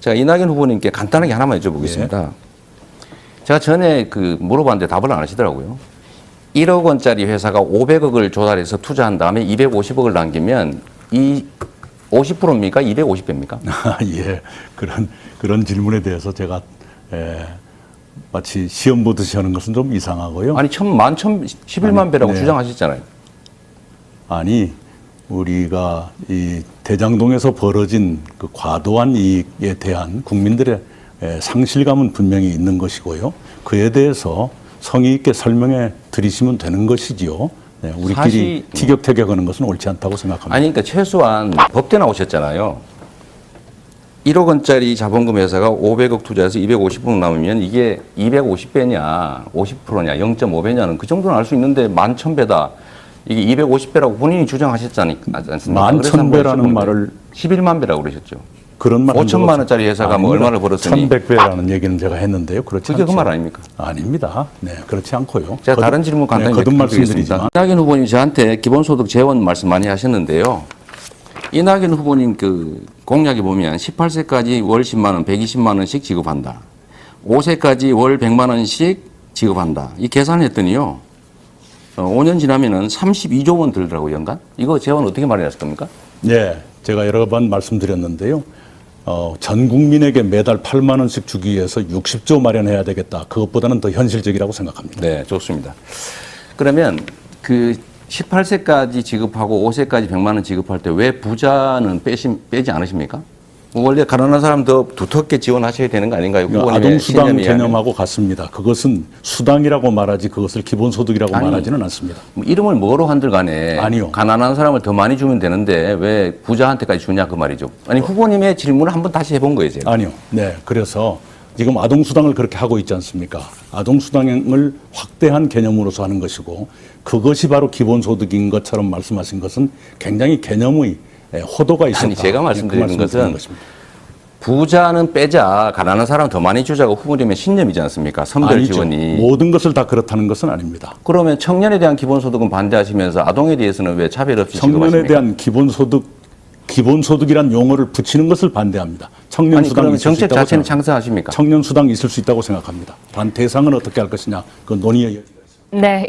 제가 이낙연 후보님께 간단하게 하나만 여쭤보겠습니다. 제가 전에 그 물어봤는데 답을 안 하시더라고요. 1억 원짜리 회사가 500억을 조달해서 투자한 다음에 250억을 남기면 이 50%입니까? 250배입니까? 아, 예. 그런, 그런 질문에 대해서 제가, 에, 마치 시험 보듯이 하는 것은 좀 이상하고요. 아니 천 만 천 11만 배라고 네. 주장하셨잖아요. 아니 우리가 이 대장동에서 벌어진 그 과도한 이익에 대한 국민들의 에, 상실감은 분명히 있는 것이고요. 그에 대해서 성의 있게 설명해 드리시면 되는 것이지요. 네, 우리끼리 사실- 티격태격하는 것은 옳지 않다고 생각합니다. 아니 그러니까 최소한 법대 나오셨잖아요. 1억 원짜리 자본금 회사가 500억 투자해서 250억 남으면 이게 250배냐, 50%냐, 0.5배냐는 그 정도는 알 수 있는데 11,000배다. 이게 250배라고 본인이 주장하셨지 않- 않습니까? 만 그래서 한번 천배라는 여쭤보는데 말을 11만 배라고 그러셨죠. 그런 말 5천만 원짜리 회사가 뭐 얼마를 벌었으니 1100배라는 얘기는 제가 했는데요. 그렇지 그게 그. 말 아닙니까? 아닙니다. 네, 그렇지 않고요. 제가 거듭- 다른 질문 간단히 네, 거듭 드리겠습니다. 말씀드리지만 이낙연 후보님 저한테 기본소득 재원 말씀 많이 하셨는데요. 이낙연 후보님 그 공약에 보면 18세까지 월 10만 원, 120만 원씩 지급한다. 5세까지 월 100만 원씩 지급한다. 이 계산했더니요. 어, 5년 지나면은 32조 원 들더라고요, 연간. 이거 재원 어떻게 마련하실 겁니까? 네, 제가 여러 번 말씀드렸는데요. 어, 전 국민에게 매달 8만 원씩 주기 위해서 60조 마련해야 되겠다. 그것보다는 더 현실적이라고 생각합니다. 네, 좋습니다. 그러면 그 18세까지 지급하고 5세까지 100만 원 지급할 때 왜 부자는 빼지 않으십니까? 뭐 원래 가난한 사람 더 두텁게 지원하셔야 되는 거 아닌가요? 아동 수당 신념이 아니라. 개념하고 같습니다. 그것은 수당이라고 말하지 그것을 기본 소득이라고 아니, 말하지는 않습니다. 뭐 이름을 뭐로 한들 간에 아니요. 가난한 사람을 더 많이 주면 되는데 왜 부자한테까지 주냐 그 말이죠. 아니 후보님의 질문을 한번 다시 해본 거예요, 제가. 아니요. 네, 그래서 지금 아동 수당을 그렇게 하고 있지 않습니까? 아동 수당을 확대한 개념으로서 하는 것이고 그것이 바로 기본 소득인 것처럼 말씀하신 것은 굉장히 개념의 예, 호도가 있었다. 아니, 제가 예, 말씀드리는 그 말씀을 드리는 것은 것입니다. 부자는 빼자, 가난한 사람 더 많이 주자고 후보님의 신념이지 않습니까? 선별 아니죠. 지원이. 모든 것을 다 그렇다는 것은 아닙니다. 그러면 청년에 대한 기본소득은 반대하시면서 아동에 대해서는 왜 차별 없이 청년에 지급하십니까? 대한 기본소득 기본소득이란 용어를 붙이는 것을 반대합니다. 청년 수당 그러면 있을 수 정책 있다고 자체는 생각합니다. 창사하십니까? 청년 수당 있을 수 있다고 생각합니다. 단 대상은 어떻게 할 것이냐 그 논의의 여지가 있습니다. 네,